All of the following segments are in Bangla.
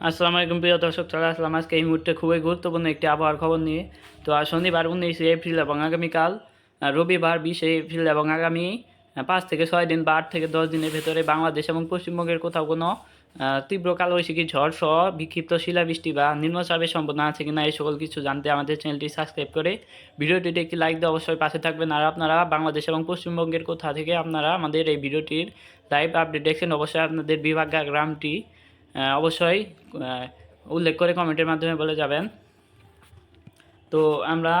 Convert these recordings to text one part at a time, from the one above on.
আসসালামু আলাইকুম প্রিয় দর্শক, চলে আসলাম আজকে এই মুহূর্তে খুবই গুরুত্বপূর্ণ একটি আবহাওয়ার খবর নিয়ে। তো শনিবার উনিশে এপ্রিল এবং আগামীকাল রবিবার বিশে এপ্রিল এবং আগামী পাঁচ থেকে ছয় দিন বা থেকে দশ দিনের ভেতরে বাংলাদেশ এবং পশ্চিমবঙ্গের কোথাও কোনো তীব্র কালবৈশাখী ঝড় সহ বিক্ষিপ্ত শিলাবৃষ্টি বা নিম্নচাপের সম্ভাবনা আছে কিনা এই সকল কিছু জানতে আমাদের চ্যানেলটি সাবস্ক্রাইব করে ভিডিওটিতে একটি লাইক দিয়ে অবশ্যই পাশে থাকবেন। আর আপনারা বাংলাদেশ এবং পশ্চিমবঙ্গের কোথা থেকে আপনারা আমাদের এই ভিডিওটির লাইভ আপডেট দেখছেন, অবশ্যই আপনাদের বিভাগ গ্রামটি অবশ্যই উল্লেখ করে কমেন্টের মাধ্যমে বলে যাবেন। তো আমরা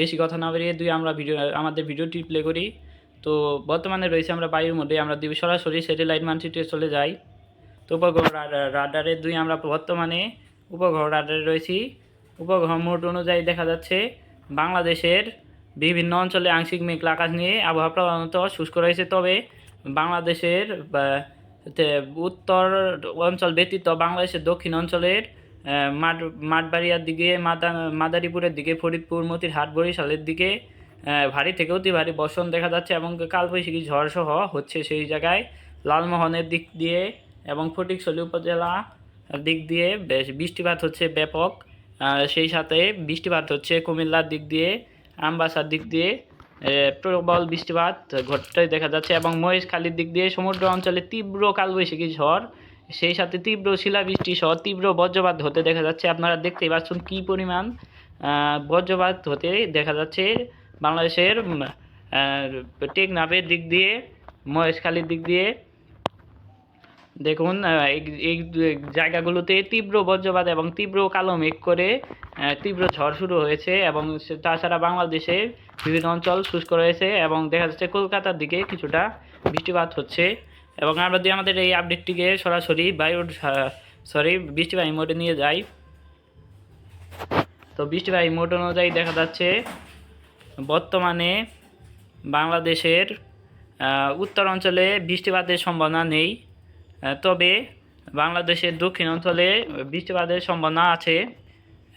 বেশি কথা না বেরিয়ে দুই আমরা ভিডিও, আমাদের ভিডিওটি প্লে করি। তো বর্তমানে রয়েছে আমরা বায়ুর মধ্যে, আমরা দুই সরাসরি স্যাটেলাইট মানচিত্রে চলে যাই। তো উপগ্রহ রাডারে দুই আমরা বর্তমানে উপগ্রহ রাডারে রয়েছি। উপগ্রহ মোট অনুযায়ী দেখা যাচ্ছে বাংলাদেশের বিভিন্ন অঞ্চলে আংশিক মেঘলা আকাশ নিয়ে আবহাওয়া প্রধানত শুষ্ক রয়েছে। তবে বাংলাদেশের উত্তর অঞ্চল ব্যতীত বাংলাদেশের দক্ষিণ অঞ্চলের মাঠ, মাঠবাড়িয়ার দিকে, মাদা, মাদারীপুরের দিকে, ফরিদপুর, মতিরহাট, বরিশালের দিকে ভারী থেকে অতি ভারী বর্ষণ দেখা যাচ্ছে এবং কালবৈশাখী ঝড়সহ হচ্ছে সেই জায়গায়। লালমোহনের দিক দিয়ে এবং ফটিকছড়ি উপজেলা দিক দিয়ে বেশ বৃষ্টিপাত হচ্ছে ব্যাপক। সেই সাথে বৃষ্টিপাত হচ্ছে কুমিল্লার দিক দিয়ে, আমবাসার দিক দিয়ে প্রবল বৃষ্টিপাত ঘটতে দেখা যাচ্ছে এবং মহেশখালীর দিক দিয়ে সমুদ্র অঞ্চলে তীব্র কালবৈশাখী ঝড়, সেই সাথে তীব্র শিলাবৃষ্টি সহ তীব্র বজ্রপাত হতে দেখা যাচ্ছে। আপনারা দেখতেই পাচ্ছেন কী পরিমাণ বজ্রপাত হতে দেখা যাচ্ছে বাংলাদেশের টেকনাফের দিক দিয়ে, মহেশখালীর দিক দিয়ে। দেখুন এই- জায়গাগুলোতে তীব্র বজ্রপাত এবং তীব্র কালো মেঘ করে তীব্র ঝড় শুরু হয়েছে এবং তাছাড়া বাংলাদেশে বিভিন্ন অঞ্চল শুষ্ক রয়েছে এবং দেখা যাচ্ছে কলকাতার দিকে কিছুটা বৃষ্টিপাত হচ্ছে। এবং আমরা যদি আমাদের এই আপডেটটিকে সরাসরি বায়ুর সরি বৃষ্টিবাহী মোডে নিয়ে যাই। তো বৃষ্টিবাহী মোড অনুযায়ী দেখা যাচ্ছে, বর্তমানে বাংলাদেশের উত্তর অঞ্চলে বৃষ্টিপাতের সম্ভাবনা নেই। তবে বাংলাদেশের দক্ষিণ অঞ্চলে বৃষ্টিপাতের সম্ভাবনা আছে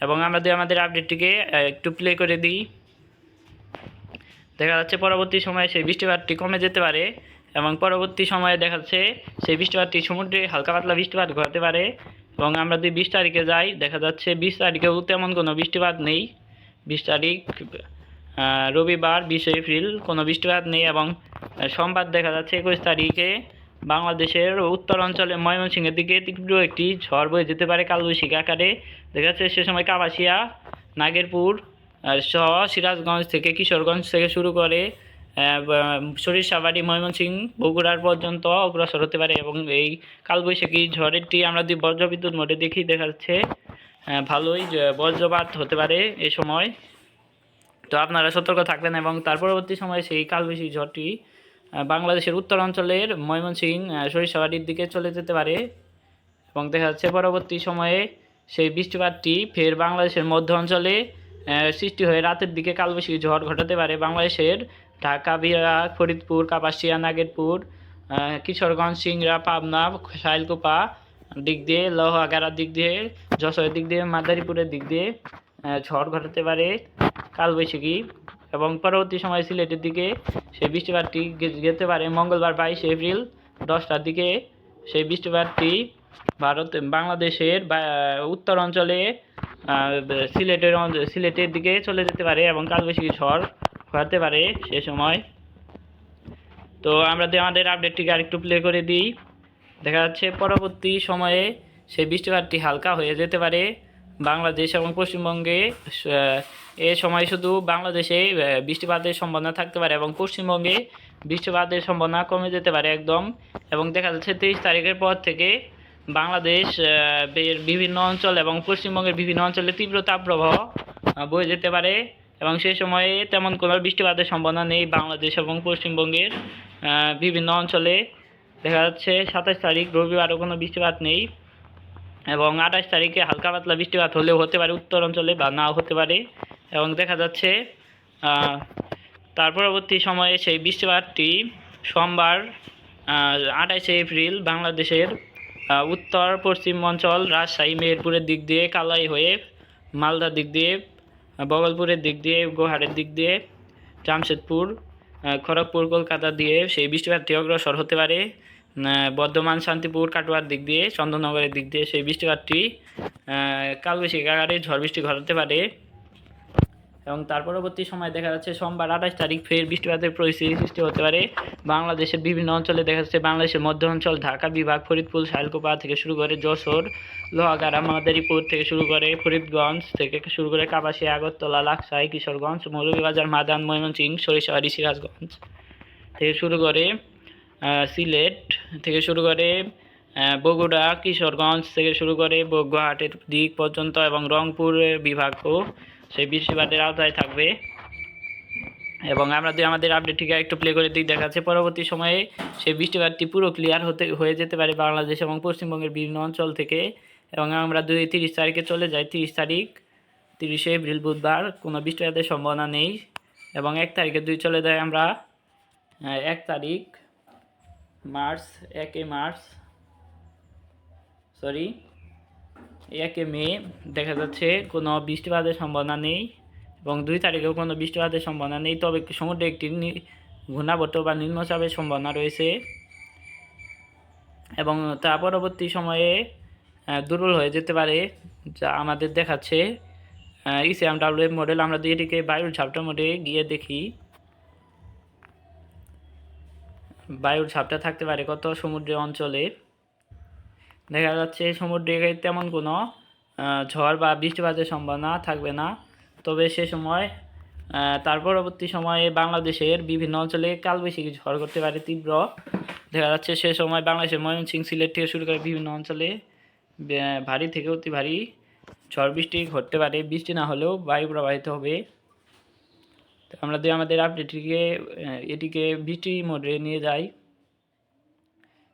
এবং আমরা যদি আমাদের আপডেটটিকে একটু প্লে করে দিই। দেখা যাচ্ছে পরবর্তী সময়ে সেই বৃষ্টিপাতটি কমে যেতে পারে এবং পরবর্তী সময়ে দেখা যাচ্ছে সেই বৃষ্টিপাতটি সমুদ্রে হালকা পাতলা বৃষ্টিপাত ঘটতে পারে এবং আমরা যদি বিশ তারিখে যাই, দেখা যাচ্ছে বিশ তারিখেও তেমন কোনো বৃষ্টিপাত নেই। বিশ তারিখ রবিবার, বিশে এপ্রিল কোনো বৃষ্টিপাত নেই এবং সোমবার দেখা যাচ্ছে একুশ তারিখে বাংলাদেশের উত্তর অঞ্চলে ময়মনসিংহের দিকে তীব্র একটি ঝড় বয়ে যেতে পারে কালবৈশাখী আকারে। দেখা যাচ্ছে সে সময় কাপাসিয়া, নাগেরপুর সহ সিরাজগঞ্জ থেকে কিশোরগঞ্জ থেকে শুরু করে সরিষাবাড়ি ময়মনসিংহ বগুড়ার পর্যন্ত অগ্রসর হতে পারে এবং এই কালবৈশাখী ঝড়েরটি আমরা বজ্রবিদ্যুৎ মোটে দেখি, দেখা যাচ্ছে ভালোই বজ্রপাত হতে পারে এ সময়। তো আপনারা সতর্ক থাকবেন এবং তার পরবর্তী সময়ে সেই কালবৈশাখী ঝড়টি বাংলাদেশের উত্তর অঞ্চলের ময়মনসিংহ আহ, সরিষাবাড়ির দিকে চলে যেতে পারে। এবং দেখা যাচ্ছে পরবর্তী সময়ে সেই বৃষ্টিপাতটি ফের বাংলাদেশের মধ্য অঞ্চলে সৃষ্টি হয়ে রাতের দিকে কালবৈশাখী ঝড় ঘটাতে পারে। বাংলাদেশের ঢাকা বিরাট ফরিদপুর কাপাসিয়া নাগেরপুর কিশোরগঞ্জ সিংড়া পাবনা শাইলকুপা দিক দিয়ে লোহাগাড়ার দিক দিয়ে যশোরের দিক দিয়ে মাদারীপুরের দিক দিয়ে ঝড় ঘটাতে পারে কালবৈশাখী। এবং পরবর্তী সময় সিলেটের দিকে সেই বৃষ্টিপাতটি যেতে পারে। মঙ্গলবার বাইশে এপ্রিল দশটার দিকে সেই বৃষ্টিপাতটি ভারত, বাংলাদেশের উত্তর অঞ্চলে সিলেটের সিলেটের দিকে চলে যেতে পারে এবং কালবৈশাখী ঝড় হতে পারে সে সময়। তো আমরা আমাদের আপডেটটিকে আরেকটু প্লে করে দিই। দেখা যাচ্ছে পরবর্তী সময়ে সেই বৃষ্টিপাতটি হালকা হয়ে যেতে পারে। বাংলাদেশ এবং পশ্চিমবঙ্গে এ সময় শুধু বাংলাদেশে বৃষ্টিপাতের সম্ভাবনা থাকতে পারে এবং পশ্চিমবঙ্গে বৃষ্টিপাতের সম্ভাবনা কমে যেতে পারে একদম। এবং দেখা যাচ্ছে তেইশ তারিখের পর থেকে বাংলাদেশ বিভিন্ন অঞ্চল এবং পশ্চিমবঙ্গের বিভিন্ন অঞ্চলে তীব্র তাপপ্রবাহ বয়ে যেতে পারে। এবং সেই সময়ে তেমন কোনো বৃষ্টিপাতের সম্ভাবনা নেই বাংলাদেশ এবং পশ্চিমবঙ্গের বিভিন্ন অঞ্চলে। দেখা যাচ্ছে সাতাশ তারিখ, রবিবারও কোনো বৃষ্টিপাত নেই। এবং আঠাশ তারিখে হালকা পাতলা বৃষ্টিপাত হলেও হতে পারে উত্তর অঞ্চলে বা নাও হতে পারে। এবং দেখা যাচ্ছে তার পরবর্তী সময়ে সেই বৃষ্টিপাতটি সোমবার আঠাশে এপ্রিল বাংলাদেশের উত্তর পশ্চিম অঞ্চল, রাজশাহী, মেহেরপুরের দিক দিয়ে কালাই হয়ে মালদার দিক দিয়ে বগলপুরের দিক দিয়ে গোহারের দিক দিয়ে, জামশেদপুর খড়গপুর, কলকাতা দিয়ে সেই বৃষ্টিপাতটি অগ্রসর হতে পারে। বর্ধমান, শান্তিপুর, কাটোয়ার দিক দিয়ে, চন্দননগরের দিক দিয়ে সেই বৃষ্টিপাতটি কালবৈশাখী আকারে ঝড় বৃষ্টি ঘটাতে পারে। এবং তার পরবর্তী সময় দেখা যাচ্ছে সোমবার আঠাশ তারিখ ফের বৃষ্টিপাতের পরিস্থিতি সৃষ্টি হতে পারে। বাংলাদেশের বিভিন্ন অঞ্চলে দেখা যাচ্ছে বাংলাদেশের মধ্য অঞ্চল, ঢাকা বিভাগ, ফরিদপুর শাইলকোপা থেকে শুরু করে যশোর, লোহাগাড়া মাদারীপুর থেকে শুরু করে ফরিদগঞ্জ থেকে শুরু করে কাপাসিয়া, আগরতলা, লাকসাই, কিশোরগঞ্জ, মৌলভীবাজার, মাদান, ময়মনসিংহ, সরিষাবাড়ি, সিরাজগঞ্জ থেকে শুরু করে সিলেট থেকে শুরু করে বগুড়া, কিশোরগঞ্জ থেকে শুরু করে গুয়াহাটির দিক পর্যন্ত এবং রংপুর বিভাগও সেই বৃষ্টিপাতের আওতায় থাকবে। এবং আমরা যদি আমাদের আপডেটটিকে একটু প্লে করে দিক দেখাচ্ছে পরবর্তী সময়ে সেই বৃষ্টিপাতটি পুরো ক্লিয়ার হতে, হয়ে যেতে পারে বাংলাদেশ এবং পশ্চিমবঙ্গের বিভিন্ন অঞ্চল থেকে। এবং আমরা দুই তিরিশ তারিখে চলে যাই, তিরিশ তারিখ, তিরিশে এপ্রিল, বুধবার, কোনো বৃষ্টিপাতের সম্ভাবনা নেই। এবং এক তারিখে দুই চলে যায় আমরা এক তারিখ, মার্চ, একে মার্চ সরি একে মে, দেখা যাচ্ছে কোনো বৃষ্টিপাতের সম্ভাবনা নেই এবং দুই তারিখেও কোনো বৃষ্টিপাতের সম্ভাবনা নেই। তবে সমুদ্রে একটি ঘূর্ণাবর্ত বা নিম্নচাপের সম্ভাবনা রয়েছে এবং তা পরবর্তী সময়ে দুর্বল হয়ে যেতে পারে, যা আমাদের দেখাচ্ছে ইসিএম ডাব্লিউ মডেল আমরা এটিকে বায়ুর ঝাপটা মোডে গিয়ে দেখি, বায়ুর ঝাপটা থাকতে পারে কত সমুদ্র অঞ্চলে। দেখা যাচ্ছে সমুদ্রে তেমন কোনো ঝড় বা বৃষ্টিপাতের সম্ভাবনা থাকবে না। তবে সে সময় তার পরবর্তী সময়ে বাংলাদেশের বিভিন্ন অঞ্চলে কালবৈশাখী ঝড় করতে পারে তীব্র। দেখা যাচ্ছে সে সময় বাংলাদেশের ময়মনসিং সিলেট থেকে শুরু করে বিভিন্ন অঞ্চলে ভারী থেকে অতি ভারী ঝড় বৃষ্টি ঘটতে পারে। বৃষ্টি না হলেও বায়ু প্রবাহিত হবে। আমরা যদি আমাদের আপডেটটিকে এটিকে বৃষ্টি মোডে নিয়ে যাই,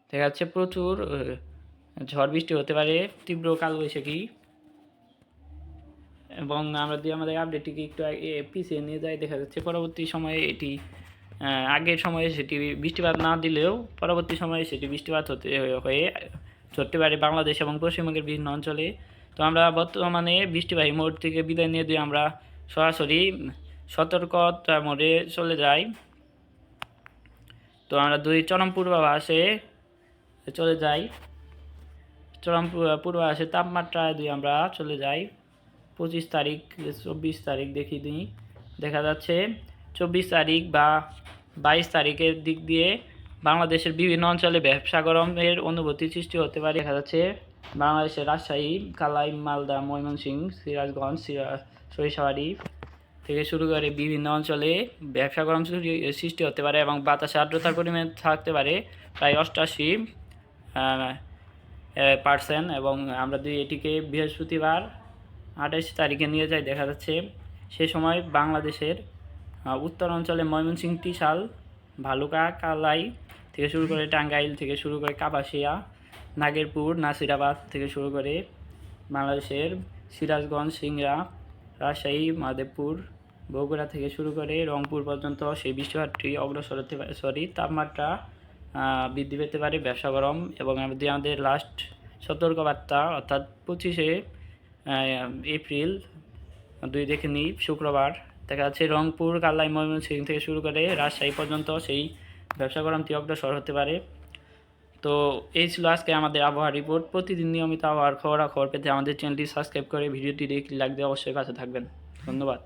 দেখা যাচ্ছে প্রচুর ঝড় বৃষ্টি হতে পারে, তীব্র কালবৈশাখী। এবং আমরা যদি আমাদের আপডেটটিকে একটু পিছিয়ে নিয়ে যাই, দেখা যাচ্ছে পরবর্তী সময়ে এটি আগের সময়ে সেটি বৃষ্টিপাত না দিলেও পরবর্তী সময়ে সেটি বৃষ্টিপাত হতে হয়ে ধরতে পারে বাংলাদেশ এবং পশ্চিমবঙ্গের বিভিন্ন অঞ্চলে। তো আমরা বর্তমানে বৃষ্টিবাহী মোড় থেকে বিদায় নিয়ে দিয়ে আমরা সরাসরি সতর্কতা মোড়ে চলে যাই, তো আমরা দুই চরম পূর্বাভাসে চলে যাই। চরম পূর্ব- পূর্বাভাসে তাপমাত্রায় দিয়ে আমরা চলে যাই। পঁচিশ তারিখ, চব্বিশ তারিখ দেখি দিই। দেখা যাচ্ছে চব্বিশ তারিখ বা বাইশ তারিখের দিক দিয়ে বাংলাদেশের বিভিন্ন অঞ্চলে ব্যবসা গরমের অনুভূতি সৃষ্টি হতে পারে। দেখা যাচ্ছে বাংলাদেশের রাজশাহী, কালাই, মালদা ময়মনসিংহ সিরাজগঞ্জ, সিরা- সরিষাবাড়ি থেকে শুরু করে বিভিন্ন অঞ্চলে ব্যবসা গরম সৃষ্টি- সৃষ্টি হতে পারে এবং বাতাসে আর্দ্রতার পরিমাণ থাকতে পারে। প্রায় অষ্টাশি পার্সেন্ট এবং আমরা যদি এটিকে বৃহস্পতিবার আঠাশ তারিখে নিয়ে যাই, দেখা যাচ্ছে সে সময় বাংলাদেশের উত্তর অঞ্চলে ময়মনসিংহ টিশাল ভালুকা, কালাই থেকে শুরু করে টাঙ্গাইল থেকে শুরু করে কাপাসিয়া, নাগেরপুর, নাসিরাবাদ থেকে শুরু করে বাংলাদেশের সিরাজগঞ্জ, সিংড়া, রাজশাহী মাদেবপুর বগুড়া থেকে শুরু করে রংপুর পর্যন্ত সেই বৃষ্টিপাতটি অগ্রসর হতে সরি তাপমাত্রা বৃদ্ধি পেতে পারে, ব্যবসা গরম এবং যদি আমাদের লাস্ট সতর্কবার্তা অর্থাৎ পঁচিশে এপ্রিল, দুই দেখে নিই শুক্রবার। দেখা যাচ্ছে রংপুর কালাই ময়মনসিংহ থেকে শুরু করে রাজশাহী পর্যন্ত সেই ব্যবসা গরমটি অগ্রসর হতে পারে। তো এই ছিল আজকে আমাদের আবহাওয়া রিপোর্ট প্রতিদিন নিয়মিত আবহাওয়ার খবরাখবর পেতে আমাদের চ্যানেলটি সাবস্ক্রাইব করে ভিডিওটি দেখে দিয়ে অবশ্যই কাছে থাকবেন। ধন্যবাদ।